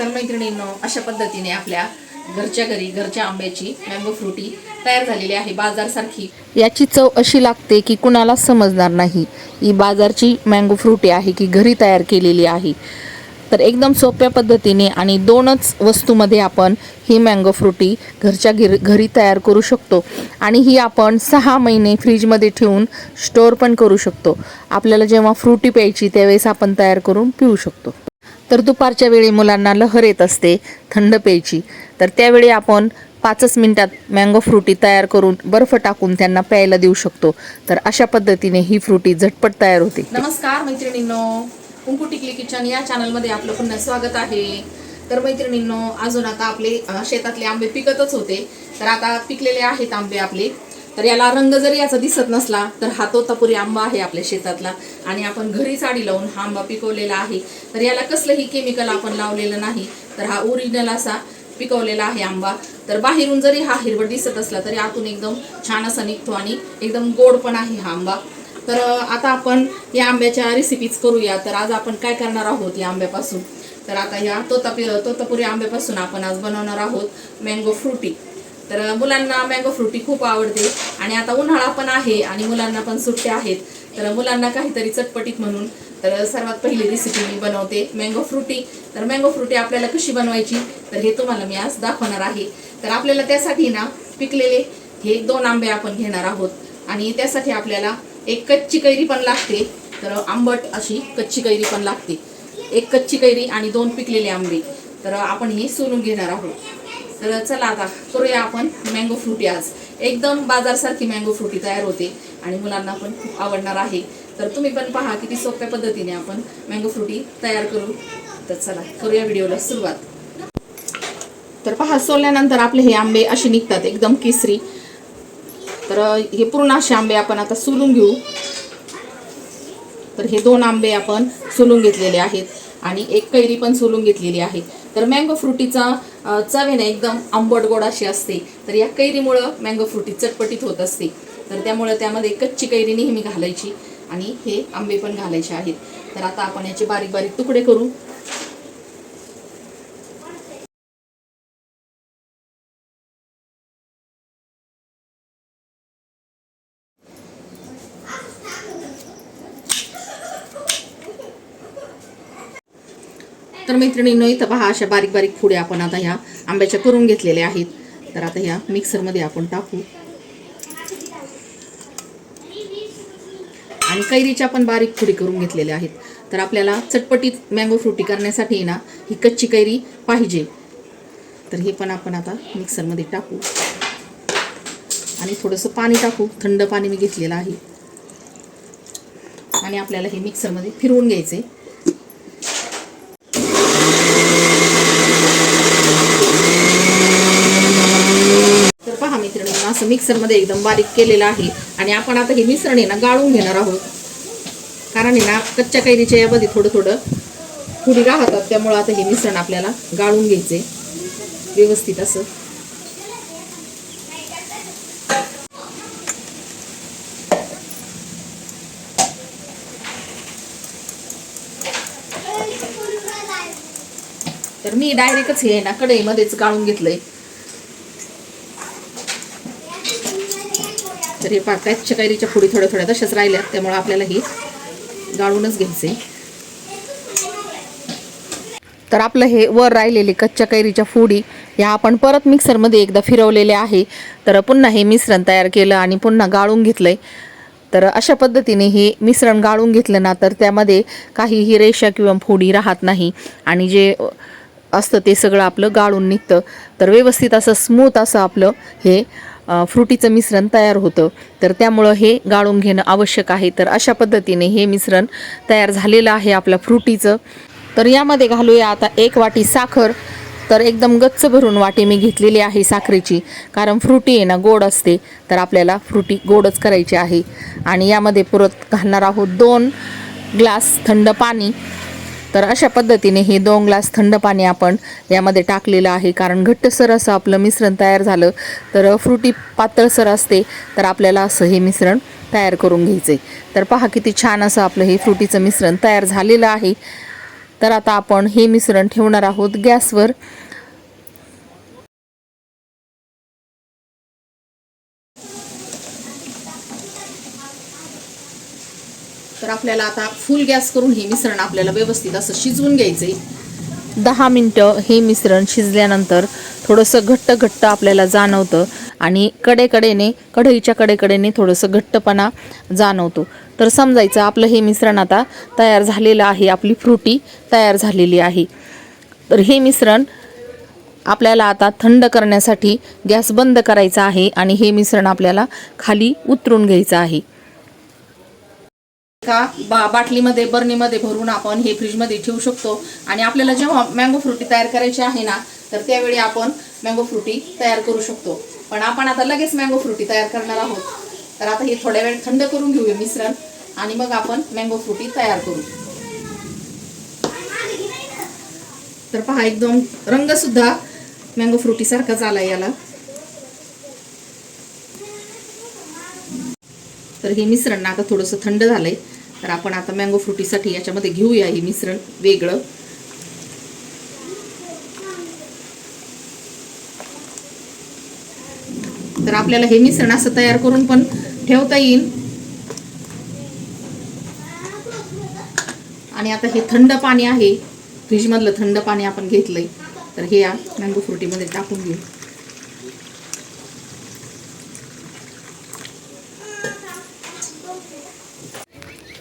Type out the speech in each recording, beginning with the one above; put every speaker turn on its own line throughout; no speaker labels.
तर मैत्रिणींनो अशा पद्धतीने आपल्या घरच्या घरी घरच्या आंब्याची मँगो फ्रुटी तयार झालेली आहे बाजारसारखी.
याची चव अशी लागते की कुणाला समजणार नाही. ही बाजारची मँगो फ्रुटी आहे की घरी तयार केलेली आहे. तर एकदम सोप्या पद्धतीने आणि दोनच वस्तूमध्ये आपण ही मँगो फ्रुटी घरच्या घिर घरी तयार करू शकतो. आणि ही आपण सहा महिने फ्रीजमध्ये ठेवून स्टोअर पण करू शकतो. आपल्याला जेव्हा फ्रुटी प्यायची त्यावेळेस आपण तयार करून पिऊ शकतो. तर दुपारच्या वेळी मुलांना लहर येत असते थंड प्यायची. तर त्यावेळी आपण पाचच मिनटात मँगो फ्रुटी तयार करून बर्फ टाकून त्यांना प्यायला देऊ शकतो. तर अशा पद्धतीने ही फ्रुटी झटपट तयार होते.
नमस्कार मैत्रिणींनो. कुंकू टिकली किचन या चॅनलमध्ये आपलं पुन्हा स्वागत आहे. तर मैत्रिणींनो अजून आता आपले शेतातले आंबे पिकतच होते. तर आता पिकलेले आहेत आंबे आपले. तर याला रंग जरी याचा दिसत नसला तर हा तोतापुरी आंबा आहे आपल्या शेतातला. आणि आपण घरी साडी लावून हा आंबा पिकवलेला आहे. तर याला कसलंही केमिकल आपण लावलेलं नाही तर हा ओरिजिनल असा पिकवलेला आहे आंबा. तर बाहेरून जरी हा हिरवट दिसत असला तरी आतून एकदम छान असा निघतो आणि एकदम गोड पण आहे हा आंबा. तर आता आपण या आंब्याच्या रेसिपीज करूया. तर आज आपण काय करणार आहोत या आंब्यापासून? तर आता या तोतापी तोतापुरी आंब्यापासून आपण आज बनवणार आहोत मँगो फ्रुटी तर मुलांना मँगो फ्रुटी खूप आवडते आणि आता उन्हाळा पण आहे आणि मुलांना पण सुट्ट्या आहेत. तर मुलांना काहीतरी चटपटीत म्हणून तर सर्वात पहिली रेसिपी मी बनवते मँगो फ्रुटी तर मँगो फ्रुटी आपल्याला कशी बनवायची? तर हे तुम्हाला मी आज दाखवणार आहे. तर आपल्याला त्यासाठी ना पिकलेले हे दोन आंबे आपण घेणार आहोत. आणि त्यासाठी आपल्याला एक कच्ची कैरी पण लागते. तर आंबट अशी कच्ची कैरी पण लागते. एक कच्ची कैरी आणि दोन पिकलेले आंबे. तर आपण हे सोलून घेणार आहोत. तर चला आता करूया आपण मँगो फ्रुटी आज. एकदम बाजारसारखी मँगो फ्रुटी तयार होते आणि मुलांना पण खूप आवडणार आहे. तर तुम्ही पण पहा किती सोप्या पद्धतीने आपण मँगो फ्रुटी तयार करू. तर चला करूया व्हिडिओला सुरुवात. तर पहा सोलल्यानंतर आपले हे आंबे असे निघतात एकदम केसरी. तर हे पूर्ण असे आंबे आपण आता सोलून घेऊ. तर हे दोन आंबे आपण सोलून घेतलेले आहेत आणि एक कैरी पण सोलून घेतलेली आहे. तर मँगो फ्रुटीचा अ, चव आहे ना एकदम आंबट गोड अशी असते. तर या कैरीमुळं मँगो फ्रुटी चटपटीत होत असते. तर त्यामुळे त्यामध्ये कच्ची कैरी नेहमी घालायची आणि हे आंबे पण घालायचे आहेत. तर आता आपण याचे बारीक बारीक तुकडे करू. तर मैत्रिणींनो इथं पहा अशा बारीक बारीक फुड्या आपण आता ह्या आंब्याच्या करून घेतलेल्या आहेत. तर आता ह्या मिक्सरमध्ये आपण टाकू. आणि कैरीच्या पण बारीक फुडी करून घेतलेल्या आहेत. तर आपल्याला चटपटीत मँगो फ्रुटी करण्यासाठी ना ही कच्ची कैरी पाहिजे. तर हे पण आपण आता मिक्सरमध्ये टाकू. आणि थोडंसं पाणी टाकू. थंड पाणी मी घेतलेलं आहे. आणि आपल्याला हे मिक्सरमध्ये फिरवून घ्यायचे तर पहा मित्रांनो असं मिक्सरमध्ये एकदम बारीक केलेलं आहे. आणि आपण आता हे मिश्रण आहे ना गाळून घेणार आहोत. कारण आहे ना कच्च्या कैरीच्या यामध्ये थोडं थोडं थोडी राहतात त्यामुळं आता हे मिश्रण आपल्याला गाळून घ्यायचे. व्यवस्थित असं. तर मी डायरेक्टच हे ना कढईमध्येच गाळून घेतलंय. तर हे पा कच्च्या कैरीच्या फोडी थोड्या थोड्या तशाच राहिल्या त्यामुळं आपल्याला ही गाळूनच घ्यायचे.
तर आपलं हे वर राहिलेले कच्च्या कैरीच्या फोडी ह्या आपण परत मिक्सरमध्ये एकदा फिरवलेले आहे. तर पुन्हा हे मिश्रण तयार केलं आणि पुन्हा गाळून घेतलंय. तर अशा पद्धतीने हे मिश्रण गाळून घेतलं ना तर त्यामध्ये काहीही रेषा किंवा फोडी राहत नाही. आणि जे असतं ते सगळं आपलं गाळून निघतं. तर व्यवस्थित असं स्मूथ असं आपलं हे फ्रुटीचं मिश्रण तयार होतं. तर त्यामुळं हे गाळून घेणं आवश्यक आहे. तर अशा पद्धतीने हे मिश्रण तयार झालेलं आहे आपलं फ्रुटीचं. तर यामध्ये घालूया आता एक वाटी साखर. तर एकदम गच्च भरून वाटी मी घेतलेली आहे साखरेची. कारण फ्रुटी आहे ना गोड असते. तर आपल्याला फ्रुटी गोडच करायची आहे. आणि यामध्ये परत घालणार आहोत दोन ग्लास थंड पाणी. तर अशा पद्धतीने हे दोन ग्लास थंड पाणी आपण यामध्ये टाकलेलं आहे. कारण घट्टसर असं आपलं मिश्रण तयार झालं तर फ्रुटी पातळसर असते तर आपल्याला असं हे मिश्रण तयार करून घ्यायचं आहे तर पहा किती छान असं आपलं हे फ्रुटीचं मिश्रण तयार झालेलं आहे. तर आता आपण हे मिश्रण ठेवणार आहोत गॅसवर.
तर आपल्याला आता फुल गॅस करून हे मिश्रण आपल्याला व्यवस्थित असं शिजवून घ्यायचं आहे
दहा मिनटं हे मिश्रण शिजल्यानंतर थोडंसं घट्ट घट्ट आपल्याला जाणवतं आणि कडेकडेने कढईच्या कडेकडेने थोडंसं घट्टपणा जाणवतो. तर समजायचं आपलं हे मिश्रण आता तयार झालेलं आहे आपली फ्रुटी तयार झालेली आहे. तर हे मिश्रण आपल्याला आता थंड करण्यासाठी गॅस बंद करायचा आहे आणि हे मिश्रण आपल्याला खाली उतरून घ्यायचं आहे.
का बा बाटलीमध्ये बर्नीमध्ये भरून आपण हे फ्रीजमध्ये ठेवू शकतो. आणि आपल्याला जेव्हा मँगो फ्रुटी तयार करायची आहे ना तर त्यावेळी आपण मँगो फ्रुटी तयार करू शकतो. पण आपण आता लगेच मँगो फ्रुटी तयार करणार आहोत. तर आता हे थोड्या वेळ थंड करून घेऊया मिश्रण आणि मग आपण मँगो फ्रुटी तयार करू. तर पहा एकदम रंग सुद्धा मँगो फ्रुटीसारखाच आला याला. तर हे मिश्रण ना आता थोडंसं थंड झालंय. तर आपण आता मँगो फ्रुटीसाठी याच्यामध्ये घेऊया हे मिश्रण वेगळं. तर आपल्याला हे मिश्रण असं तयार करून पण ठेवता येईल. आणि आता हे थंड पाणी आहे. फ्रीजमधलं थंड पाणी आपण घेतलंय. तर हे या मँगो फ्रुटीमध्ये टाकून घेऊ.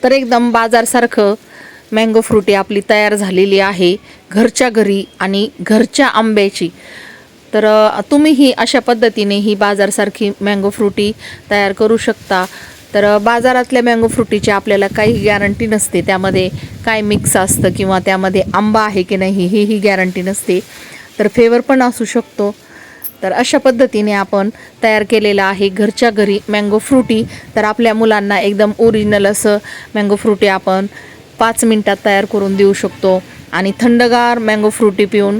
तर एकदम बाजारसारखं मँगो फ्रुटी आपली तयार झालेली आहे घरच्या घरी आणि घरच्या आंब्याची. तर तुम्हीही अशा पद्धतीने ही बाजारसारखी मँगो फ्रुटी तयार करू शकता. तर बाजारातल्या मँगो फ्रुटीची आपल्याला काही गॅरंटी नसते. त्यामध्ये काय मिक्स असतं किंवा त्यामध्ये आंबा आहे की नाही ही ही गॅरंटी नसते. तर फेवर पण असू शकतो. तर अशा पद्धतीने आपण तयार केलेलं आहे घरच्या घरी मँगो फ्रुटी तर आपल्या मुलांना एकदम ओरिजिनल असं मँगो फ्रुटी आपण पाच मिनटात तयार करून देऊ शकतो. आणि थंडगार मँगो फ्रुटी पिऊन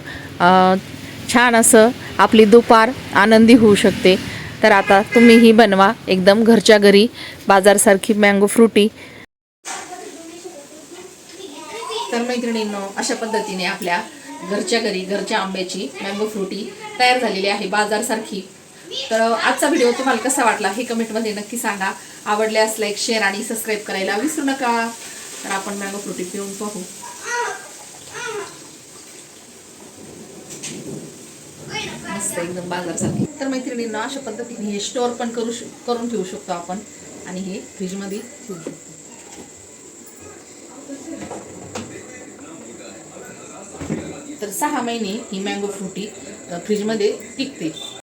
छान असं आपली दुपार आनंदी होऊ शकते. तर आता तुम्हीही बनवा एकदम घरच्या घरी बाजारसारखी मँगो फ्रुटी
तर मैत्रिणींनो अशा पद्धतीने आपल्या घरच्या घरी घरच्या आंब्याची मँगो फ्रुटी तयार झालेली आहे बाजारसारखी. तर आजचा व्हिडिओ तुम्हाला कसा वाटला हे कमेंटमध्ये नक्की सांगा. आवडल्यास लाईक शेअर आणि सबस्क्राईब करायला विसरू नका. तर आपण मँगो फ्रुटी पिऊन पाहू. मस्त एकदम बाजारसारखी. तर मैत्रिणींना अशा पद्धतीने हे स्टोअर पण करू श करून ठेवू शकतो आपण. आणि हे फ्रीजमध्ये ठेवू शकतो तर सहा महिने ही मँगो फ्रुटी फ्रीजमध्ये टिकते.